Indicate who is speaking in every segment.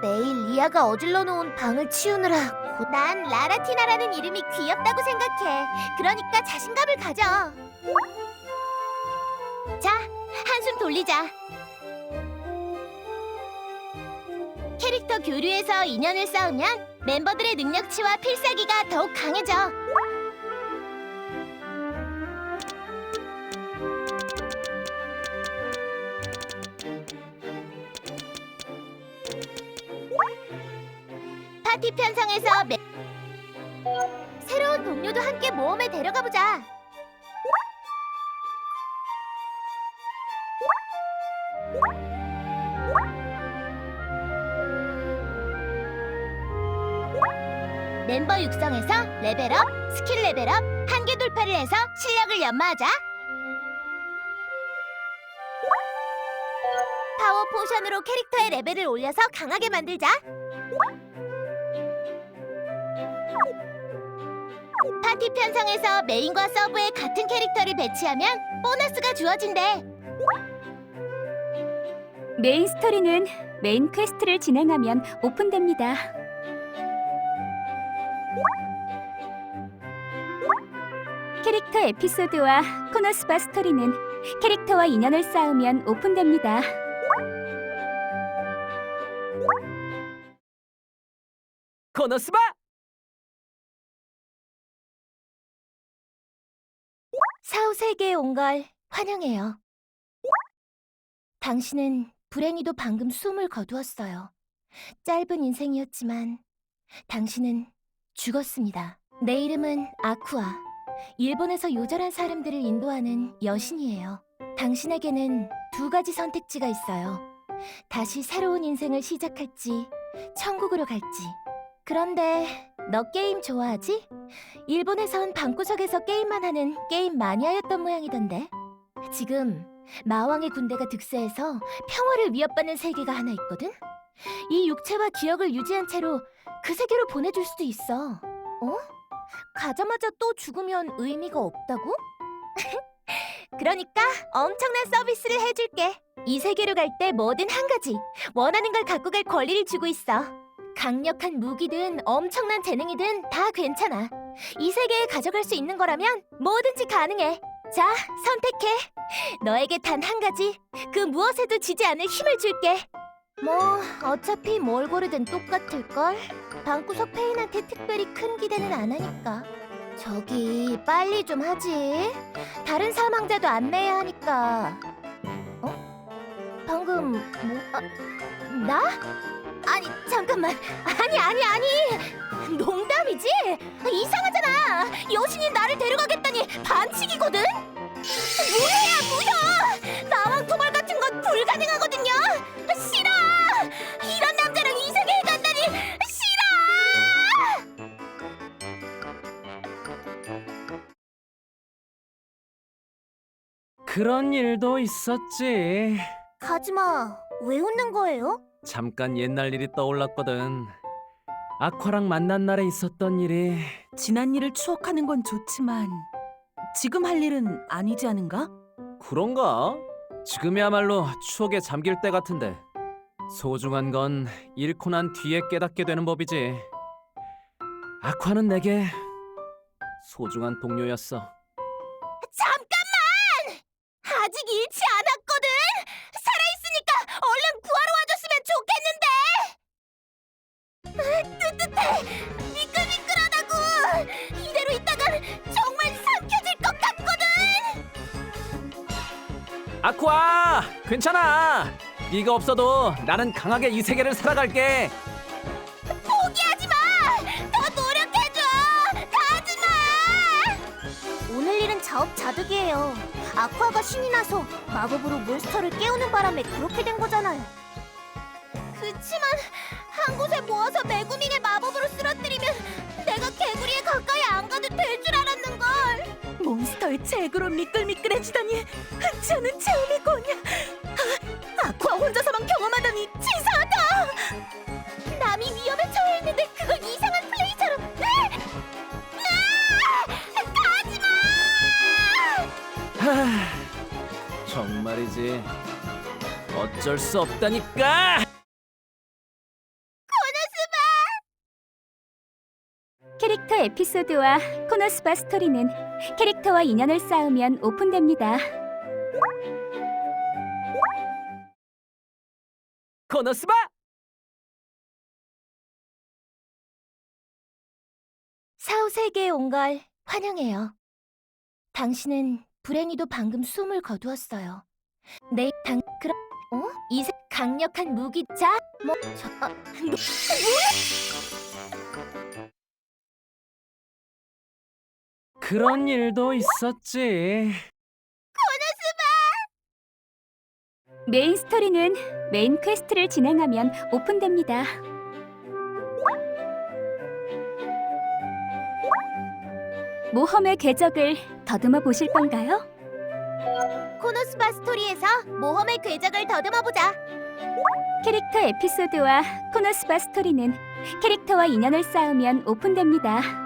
Speaker 1: 매일 리아가 어질러 놓은 방을 치우느라 고... 난 라라티나라는 이름이 귀엽다고 생각해. 그러니까 자신감을 가져. 자, 한숨 돌리자. 캐릭터 교류에서 인연을 쌓으면 멤버들의 능력치와 필살기가 더욱 강해져. 파티 편성에서 매... 새로운 동료도 함께 모험에 데려가 보자. 멤버 육성에서 레벨업, 스킬 레벨업, 한계 돌파를 해서 실력을 연마하자. 파워 포션으로 캐릭터의 레벨을 올려서 강하게 만들자. 파티 편성에서 메인과 서브에 같은 캐릭터를 배치하면 보너스가 주어진대.
Speaker 2: 메인 스토리는 메인 퀘스트를 진행하면 오픈됩니다. 캐릭터 에피소드와 코너스바 스토리는 캐릭터와 인연을 쌓으면 오픈됩니다.
Speaker 3: 코너스바!
Speaker 1: 세계에 온 걸 환영해요. 당신은 불행히도 방금 숨을 거두었어요. 짧은 인생이었지만 당신은 죽었습니다. 내 이름은 아쿠아. 일본에서 요절한 사람들을 인도하는 여신이에요. 당신에게는 두 가지 선택지가 있어요. 다시 새로운 인생을 시작할지, 천국으로 갈지. 그런데 너 게임 좋아하지? 일본에선 방구석에서 게임만 하는 게임 마니아였던 모양이던데. 지금 마왕의 군대가 득세해서 평화를 위협받는 세계가 하나 있거든. 이 육체와 기억을 유지한 채로 그 세계로 보내줄 수도 있어. 어? 가자마자 또 죽으면 의미가 없다고? 그러니까 엄청난 서비스를 해줄게. 이 세계로 갈 때 뭐든 한 가지 원하는 걸 갖고 갈 권리를 주고 있어. 강력한 무기든 엄청난 재능이든 다 괜찮아. 이 세계에 가져갈 수 있는 거라면 뭐든지 가능해. 자, 선택해. 너에게 단 한 가지, 그 무엇에도 지지 않을 힘을 줄게. 뭐, 어차피 뭘 고르든 똑같을걸? 방구석 페인한테 특별히 큰 기대는 안 하니까. 저기, 빨리 좀 하지. 다른 사망자도 안내해야 하니까. 어? 방금, 뭐, 아, 나? 아니, 잠깐만. 아니, 아니, 아니. 농담이지? 이상하잖아. 여신이 나를 데려가겠다니 반칙이거든. 무효야 무효. 나랑 도발 같은 건 불가능하거든요. 싫어. 이런 남자랑 이 세계에 간다니 싫어.
Speaker 3: 그런 일도 있었지.
Speaker 1: 가지마. 왜 웃는 거예요?
Speaker 3: 잠깐 옛날 일이 떠올랐거든. 아쿠아랑 만난 날에 있었던 일이
Speaker 4: 지난 일을 추억하는 건 좋지만 지금 할 일은 아니지 않은가?
Speaker 3: 그런가? 지금이야말로 추억에 잠길 때 같은데. 소중한 건 잃고 난 뒤에 깨닫게 되는 법이지. 아쿠아는 내게 소중한 동료였어.
Speaker 1: 잠
Speaker 3: 아쿠아, 괜찮아. 네가 없어도 나는 강하게 이 세계를 살아갈게.
Speaker 1: 포기하지 마! 더 노력해줘! 가지 마! 오늘 일은 자업자득이에요. 아쿠아가 신이 나서 마법으로 몬스터를 깨우는 바람에 그렇게 된 거잖아요. 그치만 한 곳에 모아서 메구밍의 마법으로 쓰러뜨리면 내가 개구리에 가까이 안 가도 될 줄 알았
Speaker 4: 몬스터의 책으로 미끌미끌해지다니 흔치 않은 체험이군. 아, 아쿠아 혼자서만 경험하다니 치사하다.
Speaker 1: 남이 위험에 처해 있는데 그걸 이상한 플레이처럼. 으! 으아! 가지 마!
Speaker 3: 하, 정말이지. 어쩔 수 없다니까.
Speaker 2: 캐릭터 에피소드와 코너스바 스토리는 캐릭터와 인연을 쌓으면 오픈됩니다.
Speaker 3: 코너스바
Speaker 1: 사후 세계에 온 걸 환영해요. 당신은 불행히도 방금 숨을 거두었어요. 내 당, 그럼, 어? 이 세 강력한 무기, 자, 뭐, 저, 어, 너,
Speaker 3: 그런 일도 있었지.
Speaker 2: 메인 스토리는 메인 퀘스트를 진행하면 오픈됩니다. 모험의 궤적을 더듬어 보실 건가요?
Speaker 1: 코노스바 스토리에서 모험의 궤적을 더듬어보자.
Speaker 2: 캐릭터 에피소드와 코너스바 스토리는 캐릭터와 인연을 쌓으면 오픈됩니다.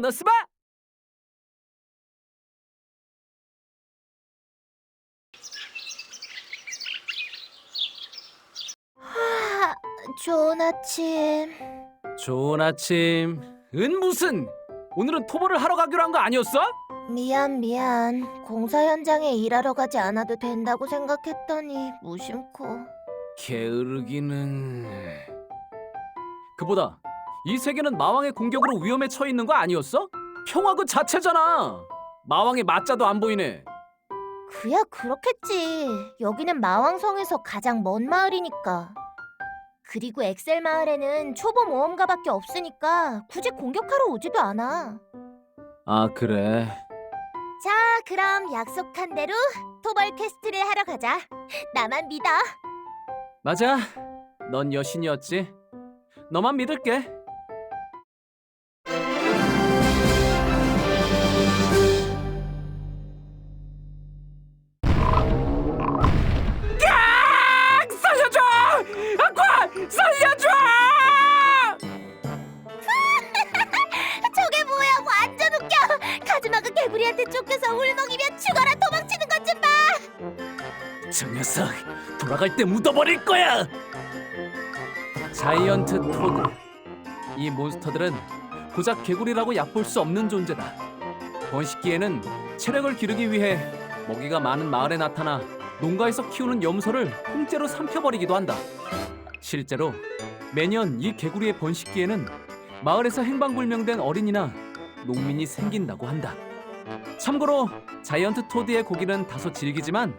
Speaker 3: 코너스바
Speaker 1: 하, 좋은 아침.
Speaker 3: 좋은 아침. 은 무슨? 오늘은 토벌을 하러 가기로 한 거 아니었어?
Speaker 1: 미안, 미안. 공사 현장에 일하러 가지 않아도 된다고 생각했더니 무심코.
Speaker 3: 게으르기는. 그보다 이 세계는 마왕의 공격으로 위험에 처해 있는 거 아니었어? 평화 그 자체잖아. 마왕의 맞자도 안 보이네.
Speaker 1: 그야 그렇겠지. 여기는 마왕성에서 가장 먼 마을이니까. 그리고 엑셀 마을에는 초보 모험가밖에 없으니까 굳이 공격하러 오지도 않아.
Speaker 3: 아 그래.
Speaker 1: 자, 그럼 약속한 대로 토벌 퀘스트를 하러 가자. 나만 믿어.
Speaker 3: 맞아. 넌 여신이었지. 너만 믿을게. 돌아갈 때 묻어버릴 거야. 자이언트 토드. 이 몬스터들은 고작 개구리라고 얕볼 수 없는 존재다. 번식기에는 체력을 기르기 위해 먹이가 많은 마을에 나타나 농가에서 키우는 염소를 통째로 삼켜버리기도 한다. 실제로 매년 이 개구리의 번식기에는 마을에서 행방불명된 어린이나 농민이 생긴다고 한다. 참고로 자이언트 토드의 고기는 다소 질기지만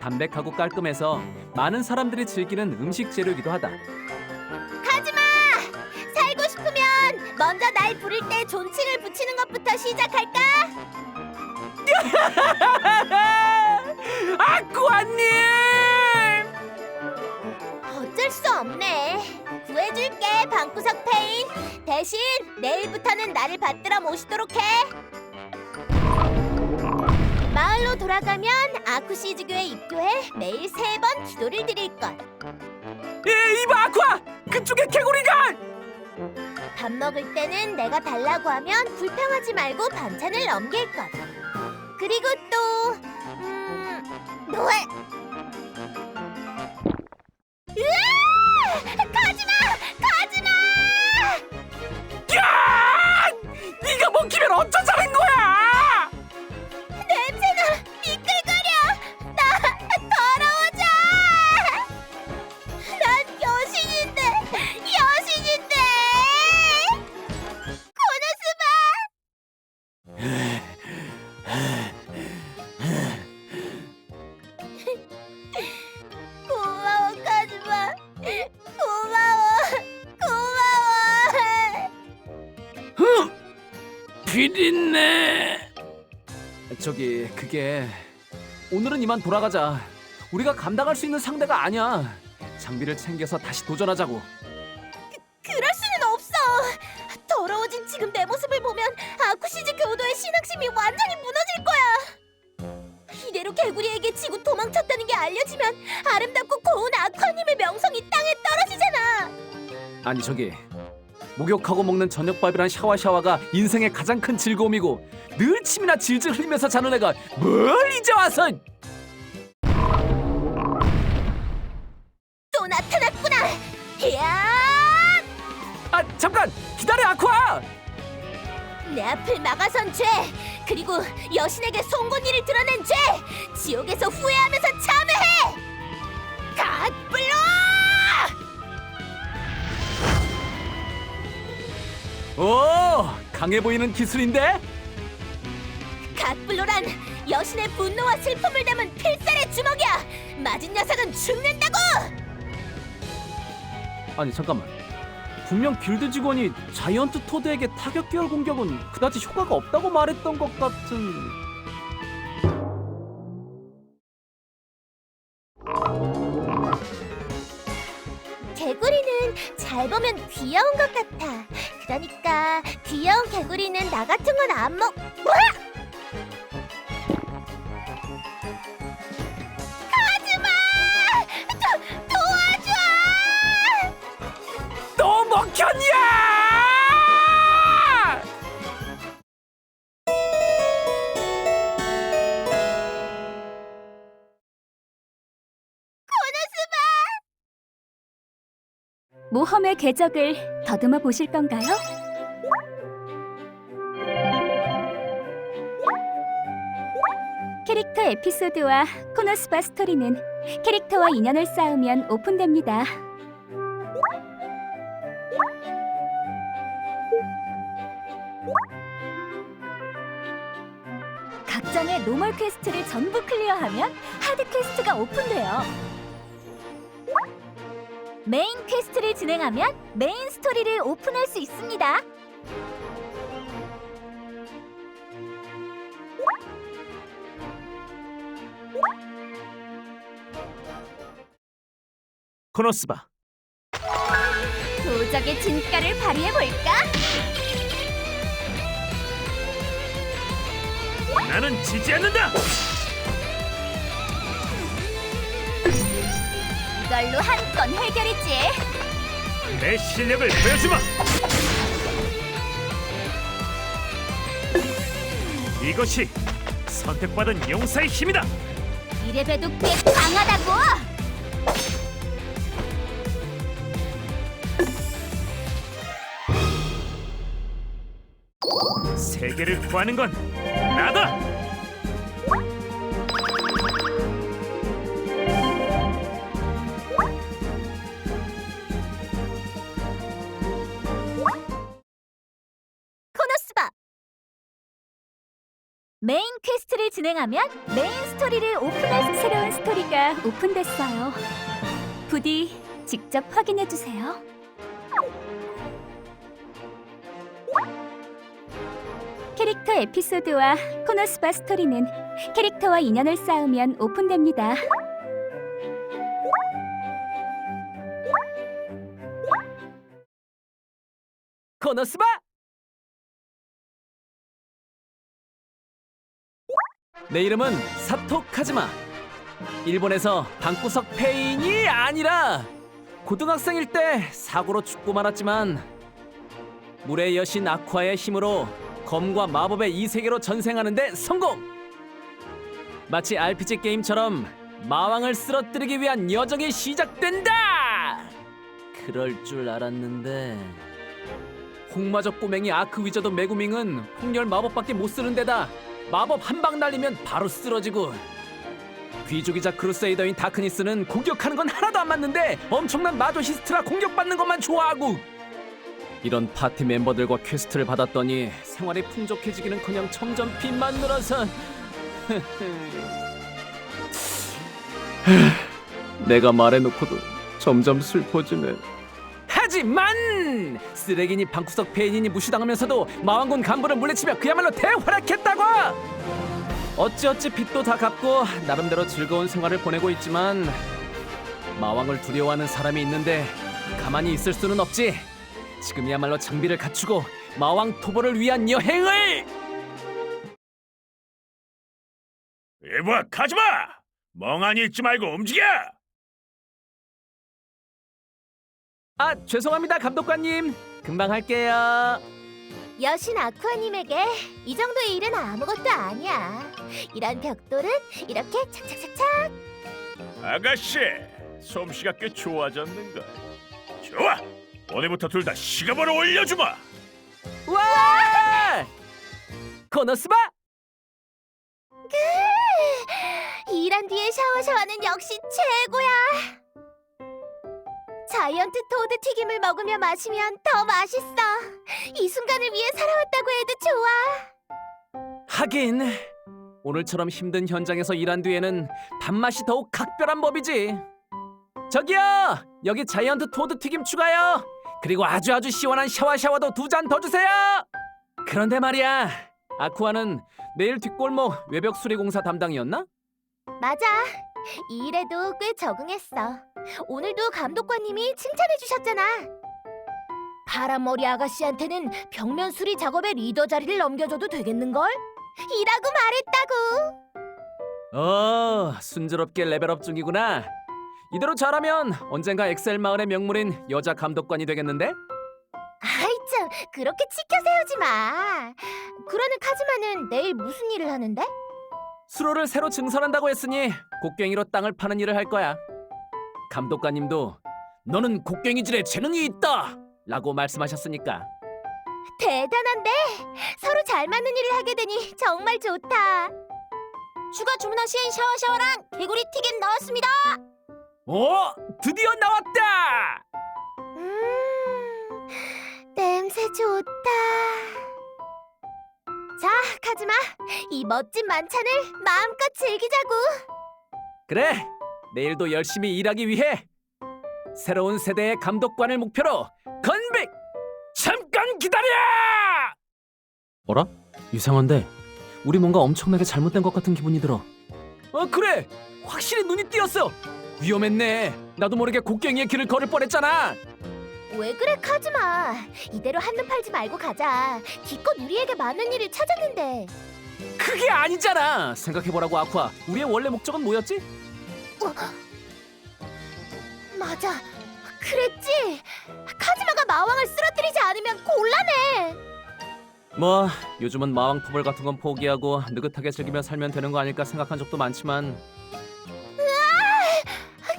Speaker 3: 담백하고 깔끔해서 많은 사람들이 즐기는 음식 재료이기도 하다.
Speaker 1: 카즈마! 살고 싶으면 먼저 날 부를 때 존칭을 붙이는 것부터 시작할까?
Speaker 3: 아쿠아님!
Speaker 1: 어쩔 수 없네. 구해줄게, 방구석 페인. 대신 내일부터는 나를 받들어 모시도록 해. 돌아가면 아쿠시즈교에 입교해 매일 세 번 기도를 드릴 것.
Speaker 3: 이, 이봐 아쿠아! 그쪽에 개구리가!
Speaker 1: 밥 먹을 때는 내가 달라고 하면 불평하지 말고 반찬을 넘길 것. 그리고 또 음, 뭐
Speaker 3: 비린내. 저기 그게 오늘은 이만 돌아가자. 우리가 감당할 수 있는 상대가 아니야. 장비를 챙겨서 다시 도전하자고.
Speaker 1: 그럴 수는 없어. 더러워진 지금 내 모습을 보면 아쿠시즈 교도의 신앙심이 완전히 무너질 거야. 이대로 개구리에게 지고 도망쳤다는 게 알려지면 아름답고 고운 아쿠아님의 명성이 땅에 떨어지잖아.
Speaker 3: 아니 저기 목욕하고 먹는 저녁밥이란 샤와샤와가 인생의 가장 큰 즐거움이고 늘 침이나 질질 흘리면서 자는 애가 뭘 이제 와서 또 나타났구나! 이야! 아 잠깐 기다려 아쿠아
Speaker 1: 내 앞을 막아선 죄! 그리고 여신에게 송곳니를 드러낸 죄! 지옥에서 후회하면서 참회해! 갓! 블록!
Speaker 3: 오 강해 보이는 기술인데?
Speaker 1: 갓블로란 여신의 분노와 슬픔을 담은 필살의 주먹이야! 맞은 녀석은 죽는다고!
Speaker 3: 아니 잠깐만. 분명 길드 직원이 자이언트 토드에게 타격 계열 공격은 그다지 효과가 없다고 말했던 것 같은
Speaker 1: 잘 보면 귀여운 것 같아 그러니까 귀여운 개구리는 나 같은 건 안 먹... 뭐야!
Speaker 2: 모험의 궤적을 더듬어 보실 건가요? 캐릭터 에피소드와 코너스바 스토리는 캐릭터와 인연을 쌓으면 오픈됩니다. 각장의 노멀 퀘스트를 전부 클리어하면 하드 퀘스트가 오픈돼요. 메인 퀘스트를 진행하면 메인 스토리를 오픈할 수 있습니다.
Speaker 3: 코너스바
Speaker 2: 도적의 진가를 발휘해 볼까?
Speaker 3: 나는 지지 않는다
Speaker 2: 이걸로 한 건 해결이지.
Speaker 3: 내 실력을 보여주마 이것이 선택받은 용사의 힘이다
Speaker 2: 이래봬도 꽤 강하다고.
Speaker 3: 세계를 구하는 건 나다
Speaker 2: 메인 퀘스트를 진행하면 메인 스토리를 오픈할 수 새로운 스토리가 오픈됐어요. 부디 직접 확인해 주세요. 캐릭터 에피소드와 코너스바 스토리는 캐릭터와 인연을 쌓으면 오픈됩니다.
Speaker 3: 코너스바 내 이름은 사토 카즈마 일본에서 방구석 페인이 아니라 고등학생일 때 사고로 죽고 말았지만 물의 여신 아쿠아의 힘으로 검과 마법의 이 세계로 전생하는데 성공! 마치 RPG 게임처럼 마왕을 쓰러뜨리기 위한 여정이 시작된다! 그럴 줄 알았는데 홍마적 꼬맹이 아크 위저드 메구밍은 폭렬 마법밖에 못 쓰는 데다 마법 한 방 날리면 바로 쓰러지고. 귀족이자 크루세이더인 다크니스는 공격하는 건 하나도 안 맞는데 엄청난 마조시스트라 공격받는 것만 좋아하고. 이런 파티 멤버들과 퀘스트를 받았더니 생활이 풍족해지기는커녕 점점 빚만 늘어서. 내가 말해놓고도 점점 슬퍼지네. 하지만 쓰레기니 방구석 폐인이니 무시당하면서도 마왕군 간부를 물리치며 그야말로 대활약했다고. 어찌어찌 빚도 다 갚고 나름대로 즐거운 생활을 보내고 있지만 마왕을 두려워하는 사람이 있는데 가만히 있을 수는 없지. 지금이야말로 장비를 갖추고 마왕 토벌을 위한 여행을.
Speaker 5: 이봐 가지마! 멍하니 있지 말고 움직여!
Speaker 3: 아 죄송합니다 감독관님. 금방 할게요.
Speaker 1: 여신 아쿠아님에게 이 정도의 일은 아무것도 아니야. 이런 벽돌은 이렇게 착착착착
Speaker 5: 아가씨 솜씨가 꽤 좋아졌는걸 좋아 오늘부터 둘 다 시급을 올려주마.
Speaker 3: 와! 코너스바!
Speaker 1: 일한 뒤에 샤워 샤워는 역시 최고야. 자이언트 토드 튀김을 먹으며 마시면 더 맛있어. 이 순간을 위해 살아왔다고 해도 좋아.
Speaker 3: 하긴 오늘처럼 힘든 현장에서 일한 뒤에는 밥맛이 더욱 각별한 법이지. 저기요, 여기 자이언트 토드 튀김 추가요. 그리고 아주 아주 시원한 샤워 샤워도 두 잔 더 주세요. 그런데 말이야, 아쿠아는 내일 뒷골목 외벽 수리 공사 담당이었나?
Speaker 1: 맞아. 이 일에도 꽤 적응했어. 오늘도 감독관님이 칭찬해 주셨잖아. 파란머리 아가씨한테는 벽면 수리 작업의 리더 자리를 넘겨줘도 되겠는걸? 이라고 말했다고.
Speaker 3: 어, 순조롭게 레벨업 중이구나. 이대로 잘하면 언젠가 엑셀 마을의 명물인 여자 감독관이 되겠는데?
Speaker 1: 아이 참, 그렇게 치켜 세우지 마. 그러는 카즈마는 내일 무슨 일을 하는데?
Speaker 3: 수로를 새로 증설한다고 했으니 곡괭이로 땅을 파는 일을 할 거야. 감독관님도 너는 곡괭이질에 재능이 있다! 라고 말씀하셨으니까
Speaker 1: 대단한데? 서로 잘 맞는 일을 하게 되니 정말 좋다. 추가 주문하신 샤워 샤워랑 개구리 튀김 나왔습니다.
Speaker 3: 어? 드디어 나왔다!
Speaker 1: 음, 냄새 좋다. 자, 카즈마, 이 멋진 만찬을 마음껏 즐기자고.
Speaker 3: 그래, 내일도 열심히 일하기 위해 새로운 세대의 감독관을 목표로 건백! 잠깐 기다려! 어라? 이상한데 우리 뭔가 엄청나게 잘못된 것 같은 기분이 들어. 어 그래, 확실히 눈이 띄었어. 위험했네. 나도 모르게 곡괭이의 길을 걸을 뻔했잖아.
Speaker 1: 왜 그래, 카즈마? 이대로 한눈 팔지 말고 가자. 기껏 우리에게 많은 일을 찾았는데.
Speaker 3: 그게 아니잖아. 생각해보라고 아쿠아. 우리의 원래 목적은 뭐였지?
Speaker 1: 맞아, 그랬지. 카즈마가 마왕을 쓰러뜨리지 않으면 곤란해.
Speaker 3: 뭐 요즘은 마왕 포벌 같은 건 포기하고 느긋하게 즐기며 살면 되는 거 아닐까 생각한 적도 많지만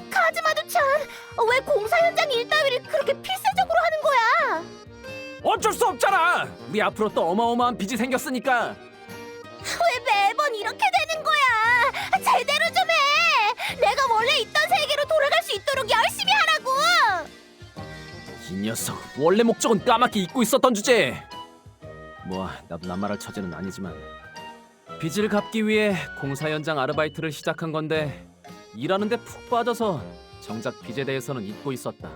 Speaker 1: 카즈마도 참, 왜 공사 현장 일 따위를 그렇게 필사적으로 하는 거야?
Speaker 3: 어쩔 수 없잖아. 우리 앞으로 또 어마어마한 빚이 생겼으니까. 녀석 원래 목적은 까맣게 잊고 있었던 주제. 뭐 나도 남말할 처지는 아니지만 빚을 갚기 위해 공사 현장 아르바이트를 시작한 건데 일하는데 푹 빠져서 정작 빚에 대해서는 잊고 있었다.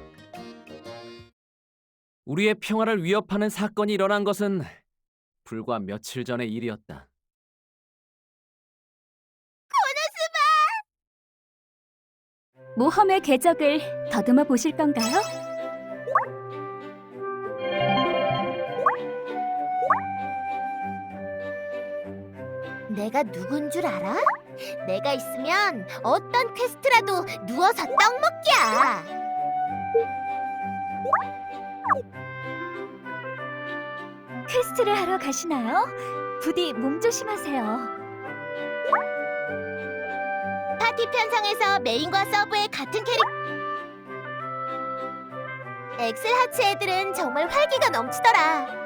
Speaker 3: 우리의 평화를 위협하는 사건이 일어난 것은 불과 며칠 전의 일이었다.
Speaker 2: 모험의 궤적을 더듬어 보실 건가요?
Speaker 1: 내가 누군 줄 알아? 내가 있으면 어떤 퀘스트라도 누워서 떡 먹기야.
Speaker 2: 퀘스트를 하러 가시나요? 부디 몸 조심하세요.
Speaker 1: 파티 편성에서 메인과 서브의 같은 캐릭. 엑셀 하츠 애들은 정말 활기가 넘치더라.